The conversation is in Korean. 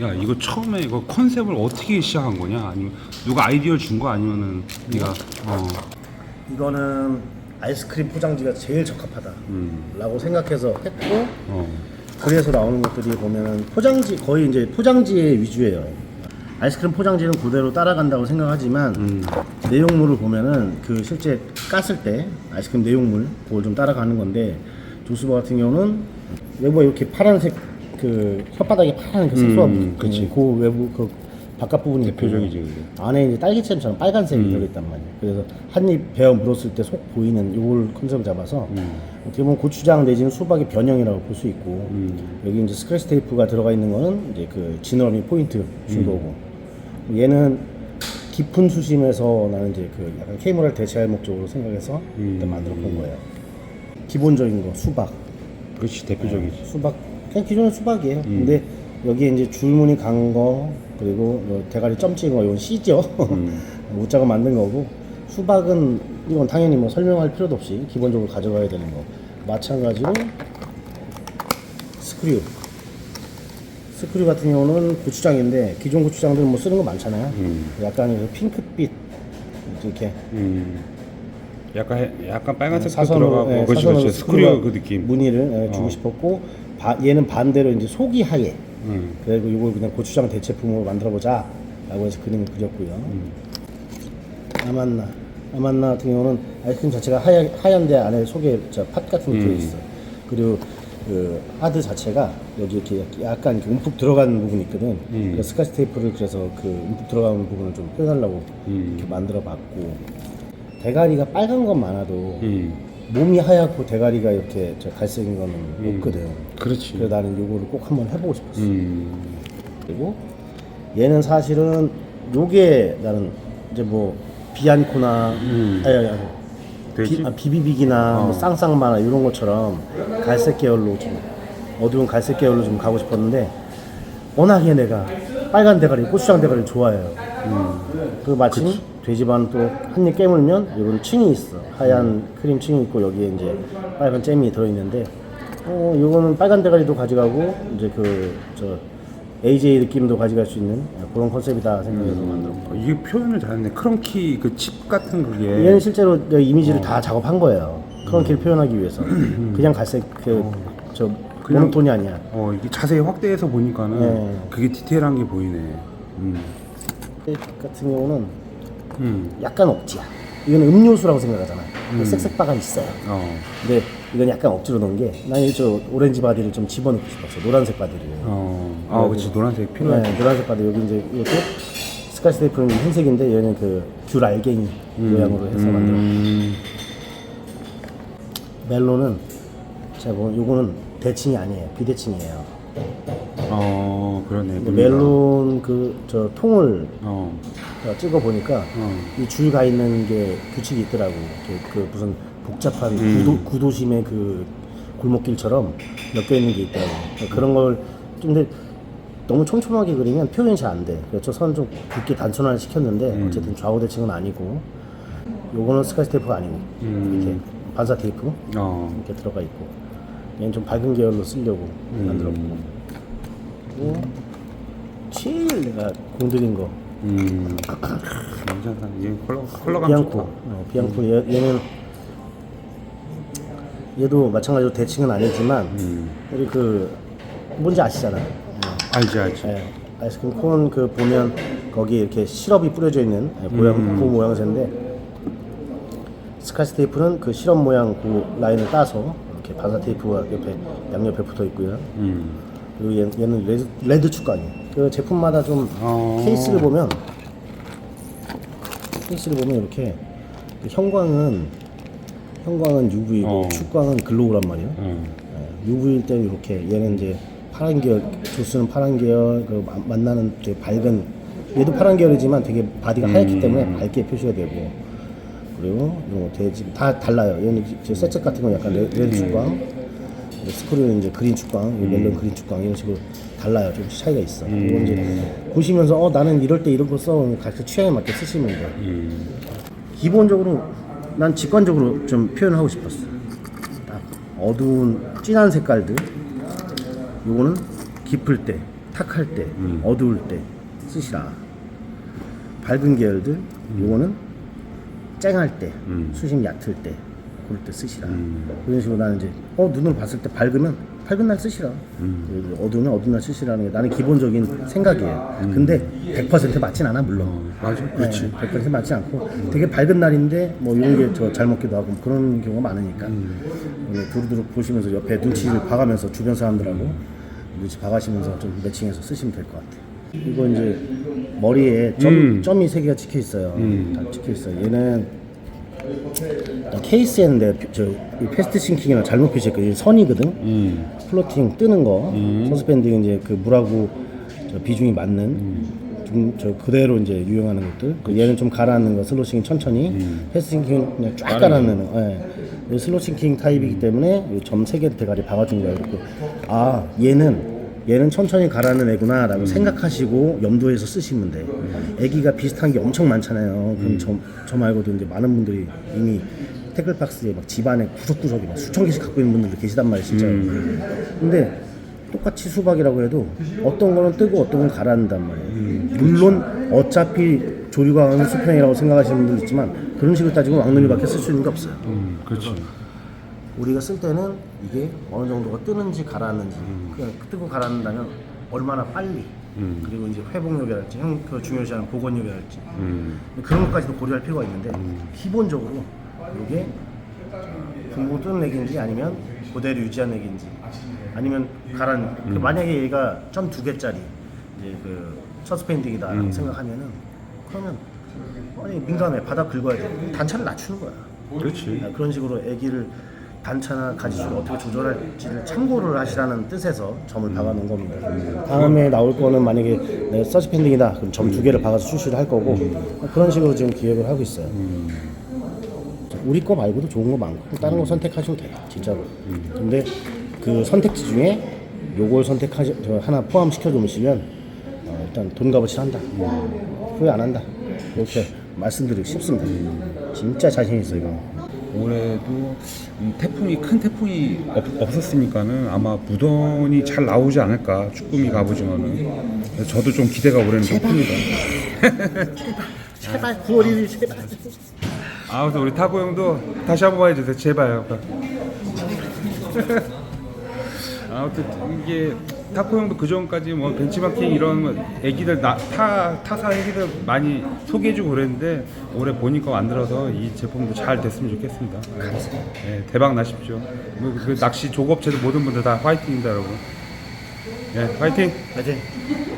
야 이거 처음에 이거 컨셉을 어떻게 시작한 거냐? 아니면 누가 아이디어 준 거 아니면은 네가 어. 이거는 아이스크림 포장지가 제일 적합하다 음. 라고 생각해서 했고 어. 그래서 나오는 것들이 보면은 포장지 거의 이제 포장지의 위주예요. 아이스크림 포장지는 그대로 따라간다고 생각하지만 음. 내용물을 보면은 그 실제 깠을 때 아이스크림 내용물 그걸 좀 따라가는 건데 조스바 같은 경우는 외부에 이렇게 파란색 그 혓바닥에 파란 그 색소가 음, 붙- 그치. 그 외부 그 바깥 부분이 대표적이지, 있고 그게. 안에 이제 딸기잼처럼 빨간색이 음. 들어있단 말이에요. 그래서 한 입 베어 물었을 때 속 보이는 요걸 컨셉을 잡아서 음. 어떻게 보면 고추장 내지는 수박의 변형이라고 볼 수 있고 음. 여기 이제 스크래치 테이프가 들어가 있는 거는 이제 그 지느러미 포인트 준 음. 거고 얘는 깊은 수심에서 나는 이제 그 약간 케이모를 대체할 목적으로 생각해서 음. 일단 만들어 본 거예요. 기본적인 거 수박, 그렇지 대표적이지. 수박 그냥 기존의 수박이에요. 음. 근데 여기에 이제 줄무늬 간 거 그리고 요 대가리 점 찍은 거 이건 C죠. 음. 못자가 만든 거고 수박은 이건 당연히 뭐 설명할 필요도 없이 기본적으로 가져가야 되는 거. 마찬가지로 스크류. 스크류 같은 경우는 고추장인데 기존 고추장들은 뭐 쓰는 거 많잖아요. 음. 약간 그 핑크빛 이렇게 음. 약간 해- 약간 빨간색 도 사선으로 들어가고 예, 그렇지 그렇지 스크류 그 느낌. 무늬를 예, 주고 어. 싶었고 바- 얘는 반대로 이제 속이 하얘. 음. 그리고 이걸 그냥 고추장 대체품으로 만들어 보자 라고 해서 그림을 그렸고요 음. 아만나 아만나 같은 경우는 아이스크림 자체가 하얀, 하얀데 안에 속에 저팥 같은 게 음. 들어있어 그리고 그 하드 자체가 여기 이렇게 약간 이렇게 움푹 들어가는 부분이 있거든 음. 그래서 스카치 테이프를 그래서 그 움푹 들어가는 부분을 좀 빼달라고 음. 이렇게 만들어 봤고 대가리가 빨간 건 많아도 음. 몸이 하얗고 대가리가 이렇게 저 갈색인 거는 음. 없거든 그렇지. 그래서 나는 요거를 꼭 한번 해보고 싶었어 음. 그리고 얘는 사실은 요게 나는 이제 뭐 비안코나 음. 아니 아니 아니 돼지? 비, 아, 비비빅이나 어. 뭐 쌍쌍마나 이런 것처럼 갈색 계열로 좀 어두운 갈색 계열로 좀 가고 싶었는데 워낙에 내가 빨간 대가리 고추장 대가리를 좋아해요 그 마침 돼지반 또 한 입 깨물면 이런 층이 있어 하얀 크림 층이 있고 여기에 이제 빨간 잼이 들어있는데 어 요거는 빨간 대가리도 가져가고 이제 그 저 AJ 느낌도 가져갈 수 있는 그런 컨셉이다 생각해서 만들었고 어, 이게 표현을 잘했네. 크런키 그 칩 같은 그게. 얘는 실제로 내 이미지를 다 작업한 거예요 크런키를 표현하기 위해서 그냥 갈색 그저 그냥- 모노톤이 아니야 어 이게 자세히 확대해서 보니까는 네. 그게 디테일한 게 보이네. 음. 얘 같은 경우는 음. 약간 억지야 이거는 음료수라고 생각하잖아 색색바가 있어요 어. 근데 이건 약간 억지로 넣은 게, 난저 오렌지 바디를 좀 집어넣고 싶었어. 노란색 바디를. 어. 아, 그렇지 노란색 필요해. 네, 노란색 바디. 여기 이제 이것도 스카치 테이프는 흰색인데 얘는 그귤 알갱이 모양으로 해서 만들어. 음. 멜론은 제가 보면 요거는 대칭이 아니에요. 비대칭이에요. 어, 그러네. 멜론 그 저 통을 어. 찍어 보니까 어. 이줄 가 있는 게 규칙이 있더라고. 그, 그 무슨 복잡한 음. 구도, 구도심의 그 골목길처럼 엮여 있는 게 있더라고. 그러니까 그런 걸좀 근데 너무 촘촘하게 그리면 표현이 잘 안 돼. 그래서 저 선을 좀 굵게 단순화를 시켰는데 음. 어쨌든 좌우 대칭은 아니고 요거는 스카치 테이프가 아니고 음. 이렇게 반사 테이프 어. 이렇게 들어가 있고 얘는 좀 밝은 계열로 쓰려고 음. 만들었고 제일 내가 공들인 거 음. 괜찮다. 얘 컬러 컬러감 비앙코. 좋다. 어, 비앙코 얘, 얘는 얘도 마찬가지로 대칭은 아니지만 음. 우리 그 뭔지 아시잖아요. 알지 알지. 예, 아이스크림 콘 그 보면 거기 이렇게 시럽이 뿌려져 있는 예, 모양 음. 그 모양새인데 스카치 테이프는 그 시럽 모양 그 라인을 따서 이렇게 반사 테이프가 옆에 양옆에 붙어 있고요. 음. 그리고 얘, 얘는 레드, 레드 축광이에요. 그 제품마다 좀 어. 케이스를 보면 케이스를 보면 이렇게 그 형광은 형광은 UV고 어. 축광은 글로우란 말이에요. 음. 예, UV일 때 이렇게 얘는 이제 파란 계열, 조스는 파란 계열, 그 마- 만나는 되게 밝은 얘도 파란 계열이지만 되게 바디가 하얗기 때문에 밝게 표시가 되고 그리고 이런 거 돼지 다 달라요. 얘는 제 세척 같은 건 약간 레- 레드 축광, 스크류는 이제 그린 축광, 이 멜론 그린 축광 이런 식으로 달라요. 좀 차이가 있어. 그리고 이제 보시면서 어 나는 이럴 때 이런 거 써. 각자 취향에 맞게 쓰시면 돼요. 음. 기본적으로 난 직관적으로 좀 표현하고 싶었어. 딱 어두운 진한 색깔들. 요거는 깊을 때 탁할 때, 어두울 때 쓰시라. 밝은 계열들 요거는 쨍할 때, 음. 수심 얕을 때 그럴 때 쓰시라. 그런 식으로 나는 이제 어 눈으로 봤을 때 밝으면 밝은 날 쓰시라. 음. 어두우면 어두운 날 쓰시라는 게 나는 기본적인 생각이에요. 근데 100% 맞진 않아 물론. 음. 어, 맞아, 그렇지. 네, 100% 맞지 않고 되게 밝은 날인데 뭐 이런 게 저 잘 먹기도 하고 그런 경우가 많으니까 오늘 두루두루 보시면서 옆에 눈치를 봐가면서 주변 사람들하고 눈치 봐가시면서 좀 매칭해서 쓰시면 될 것 같아요. 이거 이제 머리에 점, 음. 점이 세 개가 찍혀 있어요. 다 찍혀 있어요. 얘는 케이스인데 저이 패스트 싱킹이나 잘못 표시했거든요. 선이거든. 음. 플로팅 뜨는 거. 서스펜딩 이제 그 물하고 저 비중이 맞는 좀저 그대로 이제 유용하는 것들. 그 얘는 좀 가라앉는 거 슬로싱 천천히. 패스팅킹 그냥 쫙 가라앉는 거. 예. 이 슬로싱킹 타입이기 때문에 점 세 개 대가리 박아준 거예요. 그리고 아 얘는 얘는 천천히 가라는 애구나 라고 생각하시고 염두에서 쓰시면 돼 애기가 비슷한 게 엄청 많잖아요. 그럼 저, 저 말고도 이제 많은 분들이 이미 태클박스에 막 집안에 구석구석에 막 수천 개씩 갖고 있는 분들도 계시단 말이에요 진짜 근데 똑같이 수박이라고 해도 어떤 거는 뜨고 어떤 건 가라앉는단 말이에요. 물론 어차피 조류광은 수평이라고 생각하시는 분들 있지만 그런 식으로 따지고 왕눈이 밖에 쓸 수 있는 게 없어요. 음, 그렇지. 우리가 쓸 때는 이게 어느 정도가 뜨는지 가라앉는지 그냥 뜨고 가라앉는다면 얼마나 빨리 그리고 이제 회복력이랄지 형그 중요시하는 복원력이랄지 음. 그런 것까지도 고려할 필요가 있는데 기본적으로 이게 붕붕 뜨는 액인지 아니면 그대로 유지한 액인지 아니면 가란 그 만약에 얘가 점 두 개짜리 이제 그 서스펜딩이다 생각하면은 그러면 아니 민감해. 바닥 긁어야 돼. 단차를 낮추는 거야. 그렇지. 아, 그런 식으로 아기를 단차나 가지수를 어떻게 조절할지를 참고를 하시라는 뜻에서 점을 박아놓은 겁니다. 다음에 나올 거는 만약에 내가 서스펜딩이다 그럼 점 두 개를 박아서 출시를 할 거고 그런 식으로 지금 기획을 하고 있어요. 우리 거 말고도 좋은 거 많고 다른 거 선택하셔도 돼요, 진짜로. 근데 그 선택지 중에 요걸 선택하시 저 하나 포함시켜 주시면 어, 일단 돈 값어치 한다. 후회 안 한다. 이렇게 말씀드리기 쉽습니다. 진짜 자신 있어 이거. 올해도 이 태풍이 큰 태풍이 없, 없었으니까는 아마 무던이 잘 나오지 않을까 갑오징어는 그래서 저도 좀 기대가 올해는 좀 큽니다. 제발 9월 1일 제발. 아 그래서 우리 타고 형도 다시 한번 해주세요 제발요. 아무튼 이게 타코 형도 그 전까지 뭐 벤치마킹 이런 애기들 나, 타 타사 애기들 많이 소개해주고 그랬는데 올해 보니까 만들어서 이 제품도 잘 됐으면 좋겠습니다. 네, 대박 나십시오. 뭐, 그 낚시 조업체도 모든 분들 다 화이팅입니다, 여러분. 네, 화이팅! 파이팅.